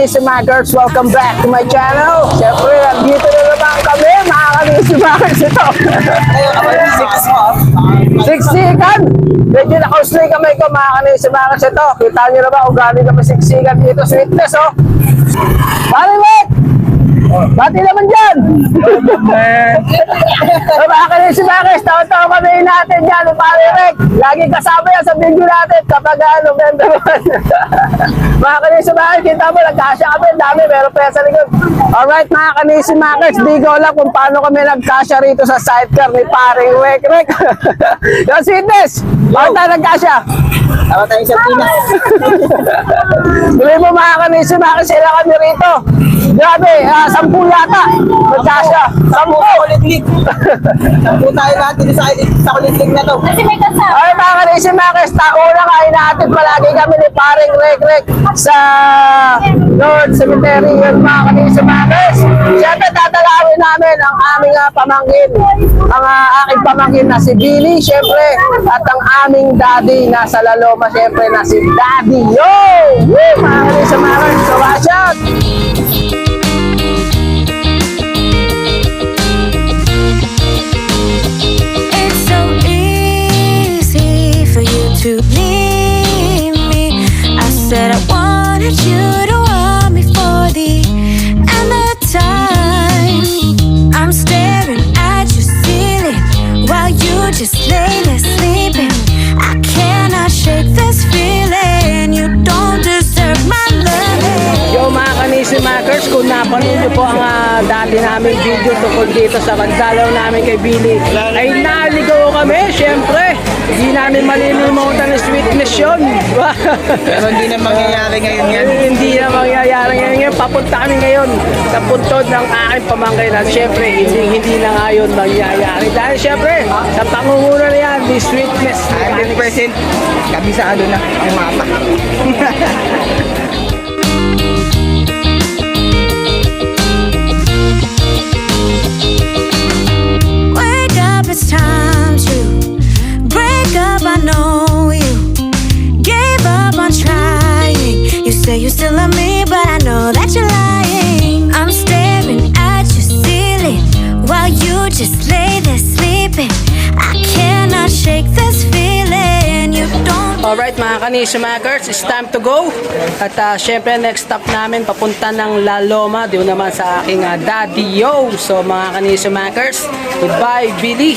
Kanisimakers? Welcome back to my channel. Siyempre, andito na naman kami mga kanisimakers ito. Siksikan! Medyo nakausli kamay ko mga kanisimakers ito. Kita nyo na ba kung galing kami siksikan dito sweetness oh. Pariwek! Bati naman dyan! so, mga kanisimakers, taon-taon kami natin dyan ni Pariwek. Lagi kasama yan sa video natin kapag uh, November 1. mga kanisimakers, kita mo, nagkasya kami. Dami, meron pa yan sa likod. Alright, mga kanisimakers, di ko alam kung paano kami nagkasya rito sa sidecar ni Paring Wek Wek. Yung sweetness, bakit tayo nagkasya? Tama tayo sa Pinas. Tuloy mo mga kanisimakers, sila kami rito. Grabe, ah, sampu yata. Nagkasya. Sampu. Kulit-lig. Sampu tayo lahat dito sa, sa kulit-lig na to. Kasi may kasama. Ay, mga kanisimakers, tauna kain natin palagi kami ni Paring Rek Rek sa Lord Cemetery yun mga kanisimakers. Siyempre, tatalawin namin ang aming ah, pamangkin. Ang ah, aking pamangkin na si Billy, siyempre. At ang aming daddy na sa Laloma, siyempre, na si Daddy. Yo! Woo! Mga kanisimakers, so watch out! I'm staring at your ceiling while you just lay there sleeping. I cannot shake this feeling. You don't deserve my love. Yo mga kanisimakers, kung napanood nyo po ang ah, dati namin video tungkol dito sa pagdalaw namin kay Billy, ay naligaw kami, syempre. Hindi namin malilimutan ang yun. Pero hindi na mangyayari ngayon yan. hindi na mangyayari ngayon. ngayon. Papunta kami ngayon sa puntod ng aking pamangkin at syempre, hindi, hindi na ngayon mangyayari. Dahil syempre, sa pangunguna na yan, the sweetness. 100% kabisado na yung mapa. Mga kanisimakers, it's time to go. At uh, syempre next stop namin papunta ng La Loma, doon naman sa aking uh, daddy yo. So mga kanisimakers, goodbye Billy.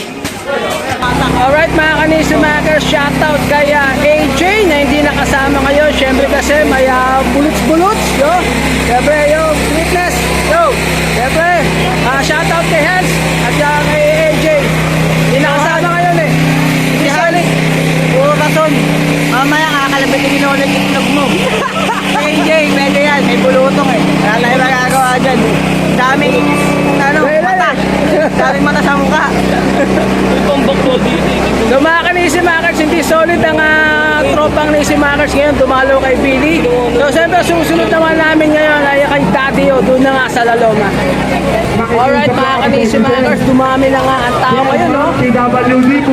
Alright mga kanisimakers, shoutout kay uh, AJ na hindi nakasama ngayon. Syempre kasi may uh, bulots-bulots. Yo. Syempre yo, fitness. Yo. Syempre, uh, shoutout kay Hans at uh, kay AJ. Hindi nakasama ngayon eh. Hindi salik. Puro rason. Mamaya kakalabit yung inulit yung itlog mo. AJ, pwede yan. May bulutong eh. Wala na yung magagawa dyan. Daming, ano, mata. Daming mata sa mukha. So mga kanisimakers, hindi solid ang ah, tropang nisimakers ngayon, dumalo kay Billy. So siyempre susunod naman namin ngayon ay kay Daddy o doon na nga sa Laloma. Alright mga kanisimakers, dumami na nga ang tao ngayon no?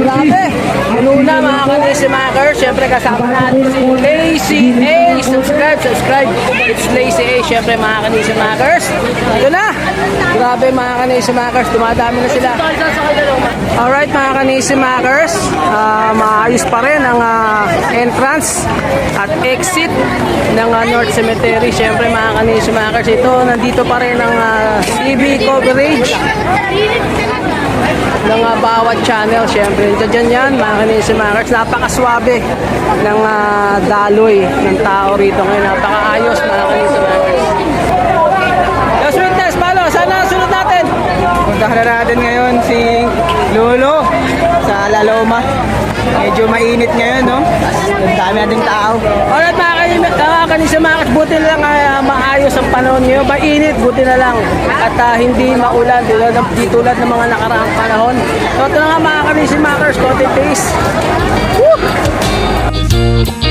Grabe! Ano na mga kanisimakers, siyempre kasama natin si Lazy A. Subscribe, subscribe. It's Lazy A, siyempre mga kanisimakers. Ito na! Grabe mga kanisimakers, dumadami na sila. Alright mga kanisimakers, uh, maayos pa rin ang ah, entrance at exit ng ah, North Cemetery. Siyempre mga kanisimakers, ito nandito pa rin ang ah, TV coverage ng ah, bawat channel. Siyempre, dyan yan mga kanisimakers, napakaswabe ng ah, daloy ng tao rito ngayon. Napakaayos mga kanisimakers. Yes, witness, palo, sana sunod natin. Puntahan na natin ngayon si Lolo sa Laloma. Medyo mainit ngayon, no? Ang dami nating tao. Alright mga uh, kanisa mga buti na lang ah, maayos ang panahon ngayon. Mainit, buti na lang. At ah, hindi maulan, tulad ng, di tulad ng mga nakaraang panahon. So ito na nga mga kanisa makers, content days. Woo!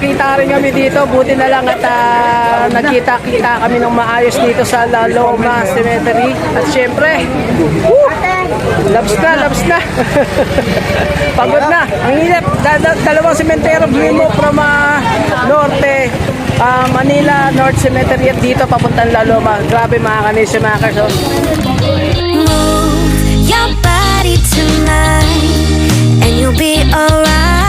Nagkita-kita rin kami dito. Buti na lang at ah, nagkita-kita kami ng maayos dito sa La Loma Cemetery. At syempre, woo, labs na, labs na. Pagod na. Ang hirap. Da- da- dalawang sementero view mo from ah, Norte, ah, Manila, North Cemetery at dito papuntang La Loma. Grabe mga kanisi mga kaso. Move your body tonight, and you'll be alright.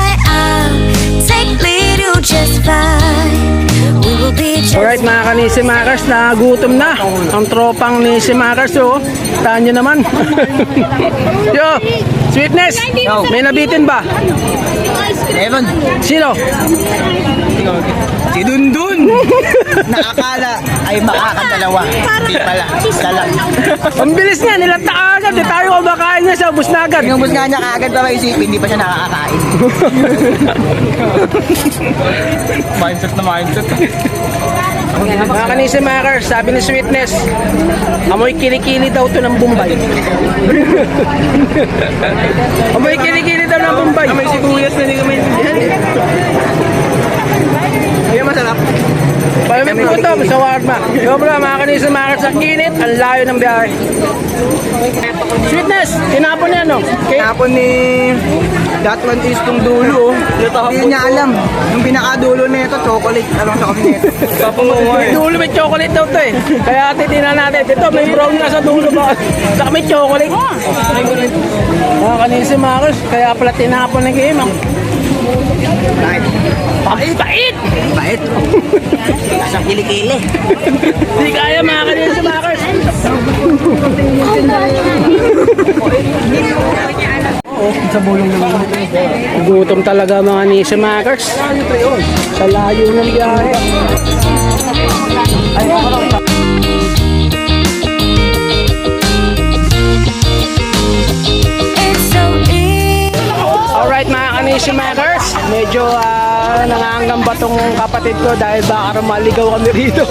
Alright mga kanisi Makers, nagutom na ang tropang ni si Makers oh. Tahan nyo naman. Yo, sweetness, may nabitin ba? Evan, Sino? Si Dundun! Nakakala ay makakadalawa. Hindi pala, lang. Ang bilis niya, nilata ka agad. Di tayo kumakain niya sa ubus na agad. Yung bus nga niya kaagad pa maisipin, hindi pa siya nakakakain. mindset na mindset. Mga kanisi Makers, sabi ni Sweetness, amoy kilikili daw to ng Bombay. amoy kilikili daw ng Bombay. Amoy sibuyas na hindi kami. Ayun masarap. Palamig po ito, sa warma. Sobra mga kanisa Makers, ang init, ang layo ng biyahe. Sweetness, tinapon niya no? Okay. Tapon ni that one is tong dulo. Hindi niya alam. Yung pinakadulo nito, chocolate. Alam sa kami nito. May dulo may chocolate daw to eh. Kaya titignan natin. Ito may brown na sa dulo ba? Saka may chocolate. Mga kanisa Makers, kaya pala tinapon ng game. ah. Bakit? Pait! Pait! Bait. Kasang kilikili. Hindi kaya mga kanisa Makers. Gutom talaga mga Nisa Makers. Sa layo ng biyahe. easy. Alright mga kanisi makers, medyo uh, nangangamba tong kapatid ko dahil baka maligaw kami rito.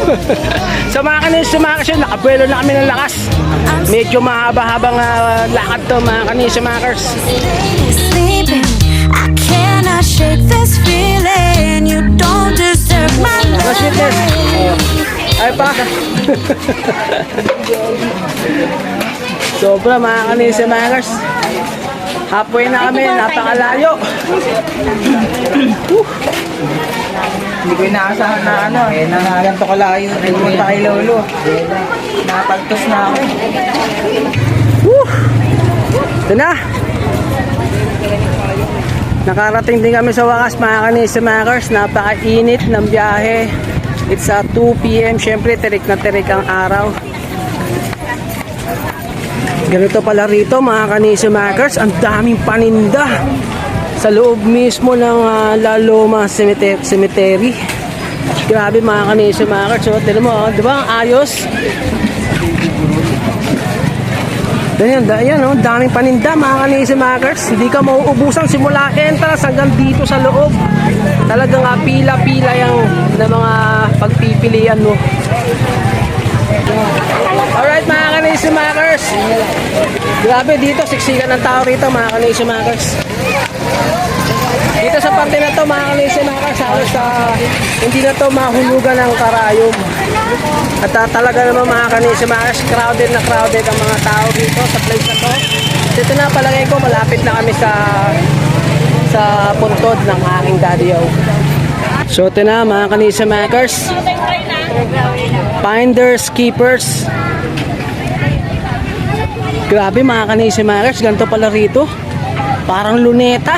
so mga kanisi makers yun, nakabuelo na kami ng lakas. Medyo mahaba-habang ah, lakad to mga don't deserve my Mas witness. love. Ay pa. Sobra mga kanisi makers. Halfway na kami, napakalayo. Hindi ko inaasahan na ano, eh, nangaganto ko layo. Pumunta kay Lolo. Napagtos na ako. Ito na. Nakarating din kami sa wakas mga kanisa makers. Napakainit ng biyahe. It's a 2 p.m. Siyempre, tirik na tirik ang araw. Ganito pala rito mga kanisa makers. Ang daming paninda. Sa loob mismo ng ah, La Loma Cemetery. Grabe mga kanisa makers. So, tinan mo, oh, di ba? Ang ayos. Ayan, ayan oh, daming paninda mga kanisi makers. Hindi ka mauubusan simula entrance hanggang dito sa loob. Talagang ah, pila-pila yung na mga pagpipilian mo. Kanisi makers. Grabe dito, siksikan ng tao rito mga kanisi makers. Dito sa parte na to mga kanisi makers, halos sa hindi na to mahulugan ng karayom. At ah, talaga naman mga kanisa, mga crowded na crowded ang mga tao dito sa place na to. Dito na palagay ko, malapit na kami sa sa puntod ng aking daddy So ito na mga kanisa makers. Finders, keepers. Grabe mga kanisa makers, ganito pala rito. Parang luneta.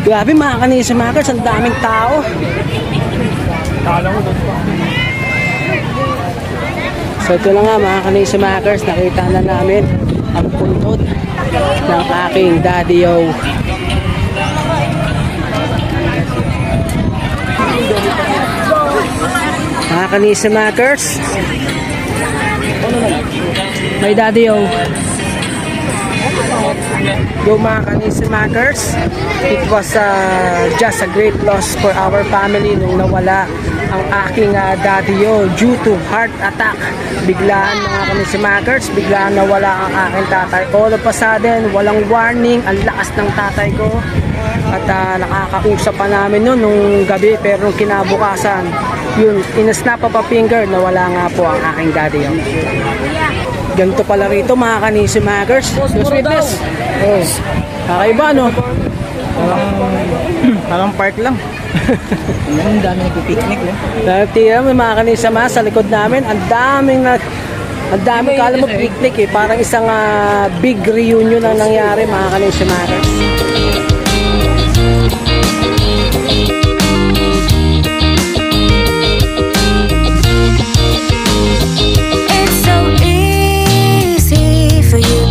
Grabe mga kanisa makers, ang daming tao. So ito na nga mga kanisa makers, nakita na namin ang puntod ng aking daddy-o. Mga kanisa makers, may daddy-o. Yung mga kanisimakers, it was uh, just a great loss for our family nung nawala ang aking uh, daddy yo due to heart attack. Biglaan mga kanisimakers, biglaan nawala ang aking tatay. All of a sudden, walang warning, ang lakas ng tatay ko. At uh, nakakausap pa namin noon nung gabi pero nung kinabukasan, yun, in a snap of a finger, nawala nga po ang aking daddy yo. Ganito pala rito mga kanisimakers. Yung sweetness. Oh. Kakaiba no? Parang park lang. Ang dami nagpipiknik eh. Dati may mga kanisama sa likod namin. Ang daming na ang daming kala mo picnic eh. Parang isang ah, big reunion ang nangyari mga kanisimakers. It's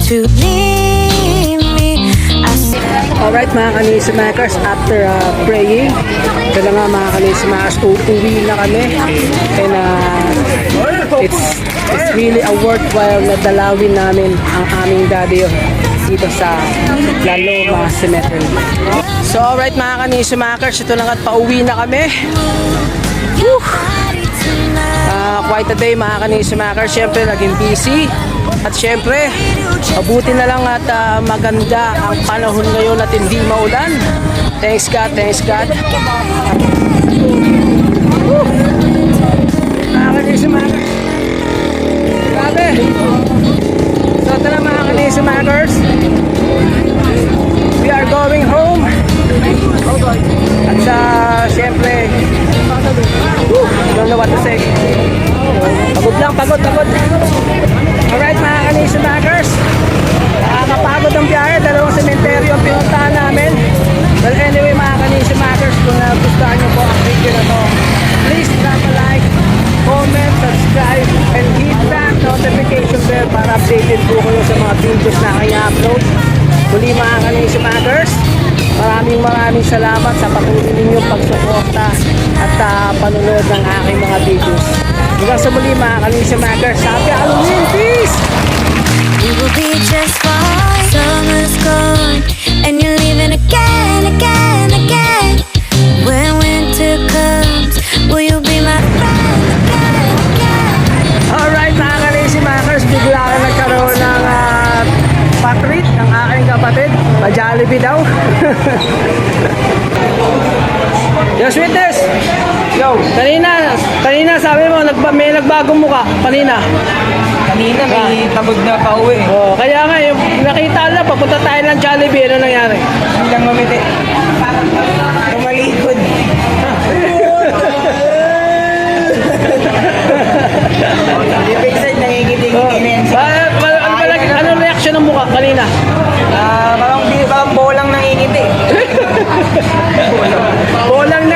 to leave me. Alright mga kanisimakers, after uh, praying, ito nga mga kanisimakers, uuwi na kami. And uh, it's, it's really a worthwhile na dalawin namin ang aming daddy dito sa La Loma Cemetery. So alright mga kanisimakers, ito na nga at pauwi na kami. Whew! Ah, quite a day mga kanisimakers. Siyempre, naging busy. At siyempre, mabuti na lang at ah, maganda ang panahon ngayon at hindi maulan. Thanks God, thanks God. Kanisa backers, Maraming maraming salamat sa patuloy ninyong pagsuporta at uh, panunod ng aking mga videos. Hanggang sa muli mga Kalisa Makers. Happy Halloween! Peace! We will be just fine. Summer's gone, nagbagong muka. Kanina. Kanina may pagod na pauwi. Oh, kaya nga, yung nakita na, papunta tayo ng Jollibee, ano nangyari? Hanggang mamiti. Tumalikod. Ibig side, nangingiting-ngiti na yan. Ba, ba, ano, ba, ano reaction ng mukha kanina? Ah, parang di parang bolang nangingiti. Bolang na